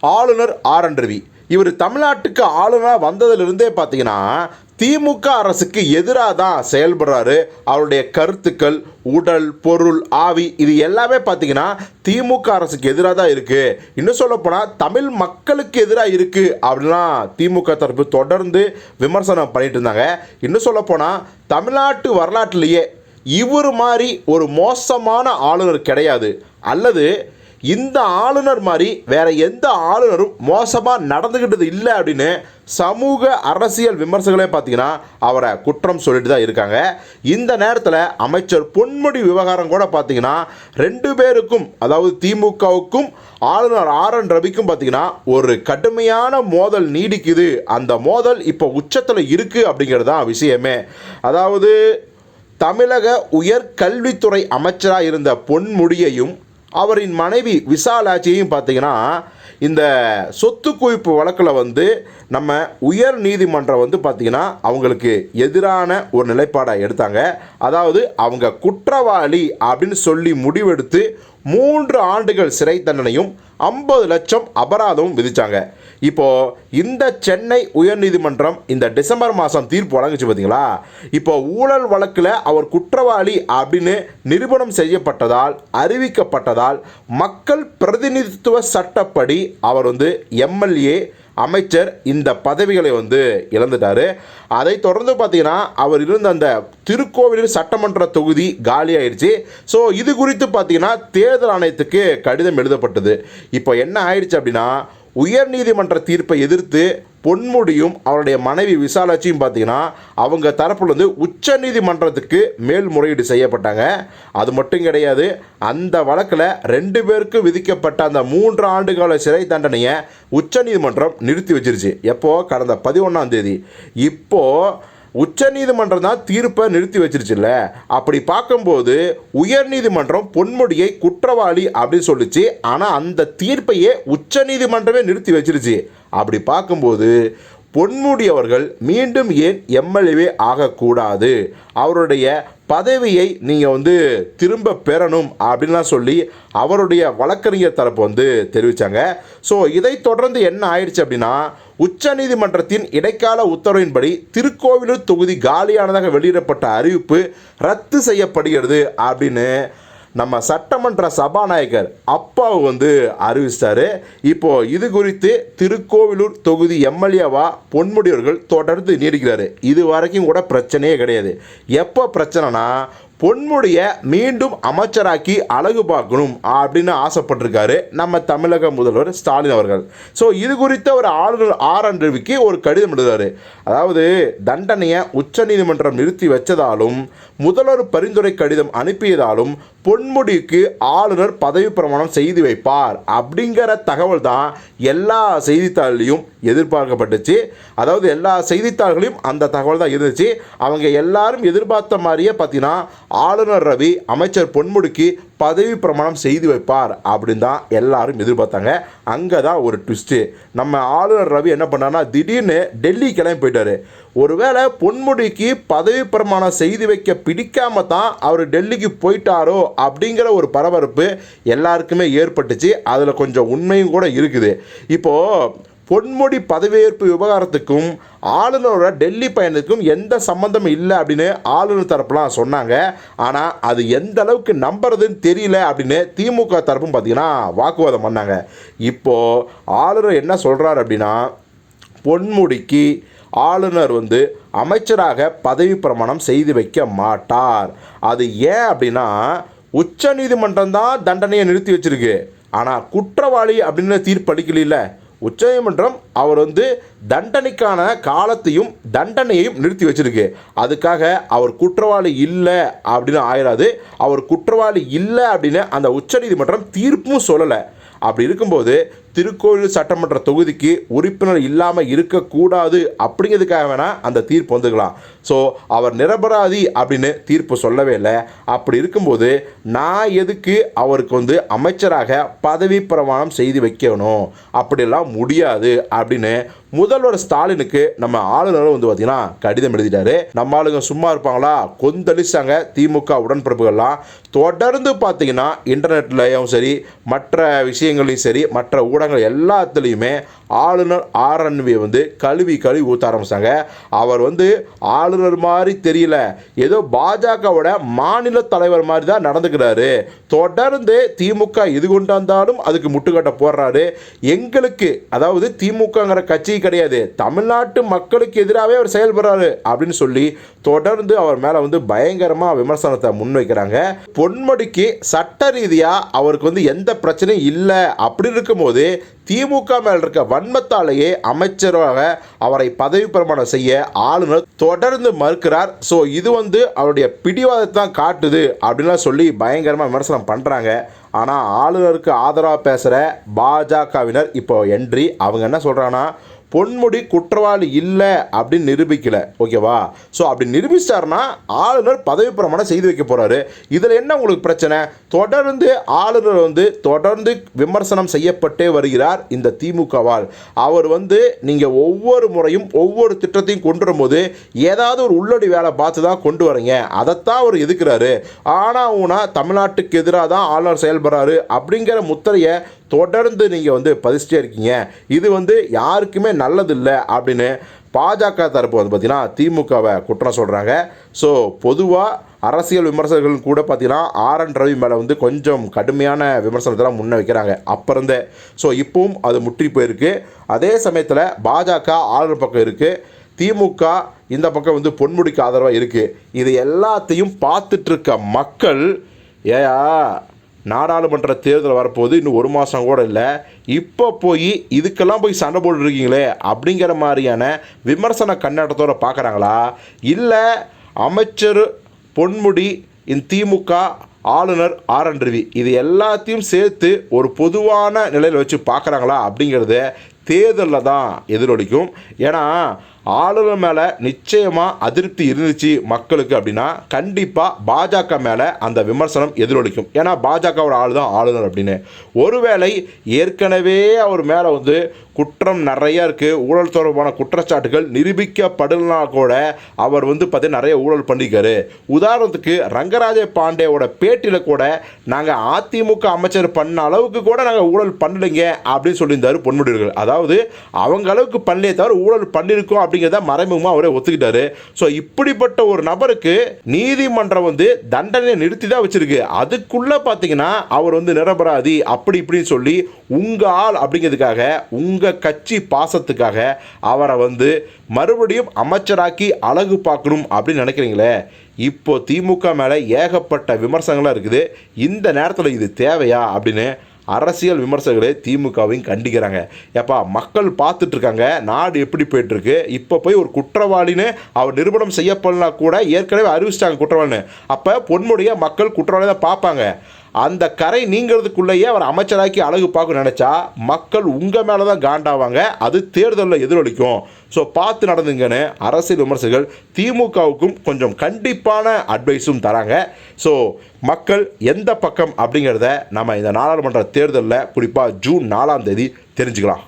ஆளுநர் ஆர். என். ரவி. இவர் தமிழ்நாட்டுக்கு ஆளுநராக வந்ததிலிருந்தே பார்த்தீங்கன்னா திமுக அரசுக்கு எதிராக தான் செயல்படுறாரு. அவருடைய கருத்துக்கள் உடல் பொருள் ஆவி இது எல்லாமே பார்த்தீங்கன்னா திமுக அரசுக்கு எதிராக தான் இருக்குது இன்னும் சொல்லப்போனால் தமிழ் மக்களுக்கு எதிராக இருக்குது அப்படின்லாம் திமுக தரப்பு தொடர்ந்து விமர்சனம் பண்ணிட்டு இருந்தாங்க. இன்னும் சொல்லப்போனால் தமிழ்நாட்டு வரலாற்றிலேயே இவர் மாதிரி ஒரு மோசமான ஆளுநர் கிடையாது. அல்லது இந்த ஆளுநர் மாதிரி வேற எந்த ஆளுநரும் மோசமாக நடந்துக்கிட்டது இல்லை அப்படின்னு சமூக அரசியல் விமர்சகர்களே பார்த்தீங்கன்னா அவரை குற்றம் சொல்லிட்டு தான் இருக்காங்க. இந்த நேரத்தில் அமைச்சர் பொன்முடி விவகாரம் கூட பார்த்தீங்கன்னா ரெண்டு பேருக்கும் அதாவது திமுகவுக்கும் ஆளுநர் ஆர் என் ரவிக்கும் பார்த்தீங்கன்னா ஒரு கடுமையான மோதல் நீடிக்குது. அந்த மோதல் இப்போ உச்சத்தில் இருக்குது அப்படிங்கிறது தான் விஷயமே. அதாவது தமிழக உயர்கல்வித்துறை அமைச்சராக இருந்த பொன்முடியையும் அவரின் மனைவி விசாலாட்சியையும் பார்த்தீங்கன்னா இந்த சொத்து குவிப்பு வழக்கில் வந்து நம்ம உயர் நீதிமன்றம் வந்து பார்த்திங்கன்னா அவங்களுக்கு எதிரான ஒரு நிலைப்பாடை எடுத்தாங்க. அதாவது அவங்க குற்றவாளி அப்படின்னு சொல்லி முடிவெடுத்து மூன்று ஆண்டுகள் சிறை தண்டனையும் ஐம்பது லட்சம் அபராதமும் விதித்தாங்க இப்போது இந்த சென்னை உயர்நீதிமன்றம் இந்த டிசம்பர் மாதம் தீர்ப்பு வழங்குச்சு பார்த்தீங்களா இப்போ ஊழல் வழக்கில் அவர் குற்றவாளி அப்படின்னு நிரூபணம் செய்யப்பட்டதால் அறிவிக்கப்பட்டதால் மக்கள் பிரதிநிதித்துவ சட்டப்படி அவர் வந்து எம்எல்ஏ அமைச்சர் இந்த பதவிகளை வந்து இழந்துட்டார். அதை தொடர்ந்து பார்த்தீங்கன்னா அவர் இருந்த அந்த திருக்கோவிலூர் சட்டமன்ற தொகுதி காலி ஆயிடுச்சு ஸோ இது குறித்து பார்த்தீங்கன்னா தேர்தல் ஆணையத்துக்கு கடிதம் எழுதப்பட்டது. இப்போ என்ன ஆயிடுச்சு அப்படின்னா உயர்நீதிமன்ற தீர்ப்பை எதிர்த்து பொன்முடியும் அவருடைய மனைவி விசாலாட்சியும் பார்த்தீங்கன்னா அவங்க தரப்புல வந்து உச்ச நீதிமன்றத்துக்கு மேல்முறையீடு செய்யப்பட்டாங்க. அது மட்டும் கிடையாது அந்த வழக்கில் ரெண்டு பேருக்கு விதிக்கப்பட்ட அந்த மூன்று ஆண்டுகால சிறை தண்டனையை உச்ச நீதிமன்றம் நிறுத்தி வச்சிருச்சு. எப்போ? கடந்த பதினொன்றாம் தேதி. இப்போது உச்சநீதிமன்றம் தான் தீர்ப்பை நிறுத்தி வச்சிருச்சுல்ல? அப்படி பார்க்கும்போது உயர்நீதிமன்றம் பொன்முடியை குற்றவாளி அப்படின்னு சொல்லிச்சு. ஆனால் அந்த தீர்ப்பையே உச்சநீதிமன்றமே நிறுத்தி வச்சிருச்சு. அப்படி பார்க்கும்போது பொன்முடி அவர்கள் மீண்டும் ஏன் எம்எல்ஏவே ஆகக்கூடாது? அவருடைய பதவியை நீங்கள் வந்து திரும்ப பெறணும் அப்படின்லாம் சொல்லி அவருடைய வழக்கறிஞர் தரப்பு வந்து தெரிவித்தாங்க ஸோ இதை தொடர்ந்து என்ன ஆயிடுச்சு அப்படின்னா உச்சநீதிமன்றத்தின் இடைக்கால உத்தரவின்படி திருக்கோவிலூர் தொகுதி காலியானதாக வெளியிடப்பட்ட அறிவிப்பு ரத்து செய்யப்படுகிறது அப்படின்னு நம்ம சட்டமன்ற சபாநாயகர் அப்பாவு வந்து அறிவிச்சிட்டாரு இப்போ இது குறித்து திருக்கோவிலூர் தொகுதி எம்எல்ஏவா பொன்முடியவர்கள் தொடர்ந்து நீடிக்கிறாரு. இது வரைக்கும் கூட பிரச்சனையே கிடையாது. எப்போ பிரச்சனைனா பொன்முடியை மீண்டும் அமைச்சராக்கி அழகு பார்க்கணும் அப்படின்னு ஆசைப்பட்டிருக்காரு நம்ம தமிழக முதல்வர் ஸ்டாலின் அவர்கள். ஸோ இது குறித்த ஒரு ஆளுநர் ஆர் என் ரவிக்கு ஒரு கடிதம் எழுதுறாரு. அதாவது தண்டனையை உச்சநீதிமன்றம் நிறுத்தி வச்சதாலும் முதல்வர் பரிந்துரை கடிதம் அனுப்பியதாலும் பொன்முடிக்கு ஆளுநர் பதவி பிரமாணம் செய்து வைப்பார். அப்படிங்கிற தகவல் தான் எல்லா செய்தித்தாள்லையும் எதிர்பார்க்கப்பட்டுச்சு. அதாவது எல்லா செய்தித்தாள்களையும் அந்த தகவல் தான் இருந்துச்சு. அவங்க எல்லாரும் எதிர்பார்த்த மாதிரியே பார்த்தீங்கன்னா ஆளுநர் ரவி அமைச்சர் பொன்முடிக்கு பதவி பிரமாணம் செய்து வைப்பார் அப்படின்னு தான் எல்லாரும் எதிர்பார்த்தாங்க. அங்கே தான் ஒரு ட்விஸ்ட்டு நம்ம ஆளுநர் ரவி என்ன பண்ணார்னா திடீர்னு டெல்லி கிளம்பி போயிட்டாரு. ஒருவேளை பொன்முடிக்கு பதவி பிரமாணம் செய்து வைக்க பிடிக்காம தான் அவர் டெல்லிக்கு போயிட்டாரோ அப்படிங்கிற ஒரு பரபரப்பு எல்லாருக்குமே ஏற்பட்டுச்சு. அதில் கொஞ்சம் உண்மையும் கூட இருக்குது. இப்போது பொன்முடி பதவியேற்பு விவகாரத்துக்கும் ஆளுநரோட டெல்லி பயணத்துக்கும் எந்த சம்மந்தமும் இல்லை அப்படின்னு ஆளுநர் தரப்புலாம் சொன்னாங்க. ஆனால் அது எந்த அளவுக்கு நம்புறதுன்னு தெரியல அப்படின்னு திமுக தரப்பும் பார்த்தீங்கன்னா வாக்குவாதம் பண்ணாங்க. இப்போது ஆளுநர் என்ன சொல்கிறார் அப்படின்னா பொன்முடிக்கு ஆளுநர் வந்து அமைச்சராக பதவி பிரமாணம் செய்து வைக்க மாட்டார். அது ஏன் அப்படின்னா உச்ச நீதிமன்றம் தான் தண்டனையை நிறுத்தி வச்சிருக்கு. ஆனால் குற்றவாளி அப்படின்னு தீர்ப்பளிக்கல உச்சநீதிமன்றம் அவர் வந்து தண்டனைக்கான காலத்தையும் தண்டனையையும் நிறுத்தி வச்சிருக்கு. அதுக்காக அவர் குற்றவாளி இல்லை அப்படின்னு ஆயிடாது அவர் குற்றவாளி இல்லை அப்படின்னு அந்த உச்சநீதிமன்றம் தீர்ப்பும் சொல்லலை. அப்படி இருக்கும்போது திருக்கோயில் சட்டமன்ற தொகுதிக்கு உறுப்பினர் இல்லாமல் இருக்கக்கூடாது அப்படிங்கிறதுக்காக வேணால் அந்த தீர்ப்பு வந்துக்கலாம். ஸோ அவர் நிரபராதி அப்படின்னு தீர்ப்பு சொல்லவே இல்லை. அப்படி இருக்கும்போது நான் எதுக்கு அவருக்கு வந்து அமைச்சராக பதவி பிரமாணம் செய்து வைக்கணும்? அப்படிலாம் முடியாது அப்படின்னு முதல்வர் ஸ்டாலினுக்கு நம்ம ஆளுநரும் வந்து பார்த்தீங்கன்னா கடிதம் எழுதிட்டாரு. நம்ம ஆளுங்க சும்மா இருப்பாங்களா? கொந்தளிச்சாங்க திமுக உடன்பிறப்புகள்லாம். தொடர்ந்து பார்த்தீங்கன்னா இன்டர்நெட்லையும் சரி மற்ற விஷயங்களையும் சரி மற்ற ஊடகங்கள் எல்லாத்துலேயுமே ஆளுநர் ஆர்என்வியை வந்து கழுவி கழுவி ஊற்ற ஆரம்பிச்சாங்க. அவர் வந்து ஆளுநர் மாதிரி தெரியல. ஏதோ பாஜகவோட மாநில தலைவர் மாதிரி தான் நடந்துக்கிறாரு. தொடர்ந்து திமுக இது கொண்டு வந்தாலும் அதுக்கு முட்டுக்கட்டை போடுறாரு. எங்களுக்கு அதாவது திமுகங்கிற கட்சி கிடையாது. தமிழ்நாட்டு மக்களுக்கு எதிராகவே அவர் செயல்படுறாரு அப்படின்னு சொல்லி தொடர்ந்து அவர் மேலே வந்து பயங்கரமாக விமர்சனத்தை முன்வைக்கிறாங்க பொன்மடிக்கு சட்ட ரீதியாக அவருக்கு வந்து எந்த பிரச்சனையும் இல்லை. அப்படி இருக்கும்போது திமுக மேல் இருக்க வன்மத்தாலேயே அமைச்சராக அவரை பதவி பிரமாணம் செய்ய ஆளுநர் தொடர்ந்து மறுக்கிறார். ஸோ இது வந்து அவருடைய பிடிவாதத்தை தான் காட்டுது அப்படின்லாம் சொல்லி பயங்கரமாக விமர்சனம் பண்ணுறாங்க ஆனால் ஆளுநருக்கு ஆதரவாக பேசுகிற பாஜகவினர் இப்போ என்ட்ரி அவங்க என்ன சொல்கிறாங்கன்னா பொன்முடி குற்றவாளி இல்லை அப்படின்னு நிரூபிக்கலை. ஓகேவா? ஸோ அப்படி நிரூபிச்சிட்டாருன்னா ஆளுநர் பதவி பிரமாணம் செய்து வைக்க போகிறாரு இதில் என்ன உங்களுக்கு பிரச்சனை? தொடர்ந்து ஆளுநர் வந்து தொடர்ந்து விமர்சனம் செய்யப்பட்டே வருகிறார் இந்த திமுகவால். அவர் வந்து நீங்கள் ஒவ்வொரு முறையும் ஒவ்வொரு திட்டத்தையும் கொண்டு வரும்போது ஏதாவது ஒரு உள்ளடி வேலை பார்த்து தான் கொண்டு வரீங்க. அதைத்தான் அவர் எதுக்குறாரு? ஆனால் ஊனா தமிழ்நாட்டுக்கு எதிராக தான் ஆளுநர் செயல்படுறாரு அப்படிங்கிற முத்திரையை தொடர்ந்து நீங்கள் வந்து பதிச்சிட்டே இருக்கீங்க. இது வந்து யாருக்குமே நல்லதில்லை அப்படின்னு பாஜக தரப்பு வந்து பார்த்தீங்கன்னா திமுகவை குற்றம் சொல்கிறாங்க ஸோ பொதுவாக அரசியல் விமர்சகர்கள் கூட பார்த்தீங்கன்னா ஆர் என் ரவி மேலே வந்து கொஞ்சம் கடுமையான விமர்சனத்தெல்லாம் முன்ன வைக்கிறாங்க. அப்போ இருந்தே. ஸோ இப்பவும் அது முற்றி போயிருக்கு. அதே சமயத்தில் பாஜக ஆளுநர் பக்கம் இருக்குது திமுக இந்த பக்கம் வந்து பொன்முடிக்கு ஆதரவாக இருக்குது இது எல்லாத்தையும் பார்த்துட்ருக்க மக்கள் ஏயா நாடாளுமன்ற தேர்தல் வரப்போகுது இன்னும் ஒரு மாதம் கூட இல்லை. இப்போ போய் இதுக்கெல்லாம் போய் சண்டை போட்டுருக்கீங்களே அப்படிங்கிற மாதிரியான விமர்சன கண்ணாட்டத்தோடு பார்க்குறாங்களா இல்லை அமைச்சர் பொன்முடி இந்த திமுக ஆளுநர் ஆர் என் ரவி இது எல்லாத்தையும் சேர்த்து ஒரு பொதுவான நிலையில் வச்சு பார்க்குறாங்களா அப்படிங்கிறத தேர்தலில் தான் எதிரொலிக்கும். ஏன்னா ஆளுநர் மேலே நிச்சயமாக அதிருப்தி இருந்துச்சு மக்களுக்கு அப்படின்னா கண்டிப்பாக பாஜக மேலே அந்த விமர்சனம் எதிரொலிக்கும். ஏன்னா பாஜகவோட ஆள் தான் ஆளுநர் அப்படின்னு. ஒருவேளை ஏற்கனவே அவர் மேலே வந்து குற்றம் நிறையா இருக்குது ஊழல் தொடர்பான குற்றச்சாட்டுகள் நிரூபிக்கப்படலனா கூட அவர் வந்து பார்த்தீங்கன்னா நிறைய ஊழல் பண்ணிக்காரு உதாரணத்துக்கு ரங்கராஜ பாண்டேவோட பேட்டியில் கூட நாங்கள் அதிமுக அமைச்சர் பண்ண அளவுக்கு கூட நாங்கள் ஊழல் பண்ணலைங்க அப்படின்னு சொல்லியிருந்தாரு பொன்முடியர்கள். அதாவது அவங்க அளவுக்கு பண்ணலே தவிர ஊழல் பண்ணியிருக்கோம் அப்படிங்கிறத மறைமுகமாக அவரே ஒத்துக்கிட்டாரு. ஸோ இப்படிப்பட்ட ஒரு நபருக்கு நீதிமன்றம் வந்து தண்டனை நிறுத்தி தான் வச்சிருக்கு. அதுக்குள்ளே பார்த்தீங்கன்னா அவர் வந்து நிரபராதி அப்படி இப்படின்னு சொல்லி உங்கள் ஆள் அப்படிங்கிறதுக்காக உங்கள் கட்சி பாசத்துக்காக அவரை வந்து மறுபடியும் அமைச்சராக்கி அழகு பார்க்கணும் அப்படின்னு நினைக்கிறீங்களே? இப்போ திமுக மேலே ஏகப்பட்ட விமர்சனங்களாக இருக்குது. இந்த நேரத்தில் இது தேவையா அப்படின்னு அரசியல் விமர்சகர்களே திமுகவையும் கண்டிக்கிறாங்க. ஏப்பா மக்கள் பார்த்துட்டு இருக்காங்க நாடு எப்படி போயிட்டுருக்கு இப்போ போய் ஒரு குற்றவாளின்னு அவர் நிரூபணம் செய்யப்படலாம் கூட ஏற்கனவே அறிவிச்சிட்டாங்க குற்றவாளின்னு. அப்போ பொன்முடிய மக்கள் குற்றவாளி தான் பார்ப்பாங்க. அந்த கரை நீங்கிறதுக்குள்ளேயே அவர் அமைச்சராக்கி அழகு பார்க்க நினச்சா மக்கள் உங்கள் மேலே தான் காண்டாவாங்க. அது தேர்தலில் எதிரொலிக்கும். ஸோ பார்த்து நடந்துங்கன்னு அரசியல் விமர்சகர்கள் திமுகவுக்கும் கொஞ்சம் கண்டிப்பான அட்வைஸும் தராங்க. ஸோ மக்கள் எந்த பக்கம் அப்படிங்கிறத நம்ம இந்த நாடாளுமன்ற தேர்தலில் குறிப்பாக ஜூன் நாலாம் தேதி தெரிஞ்சுக்கலாம்.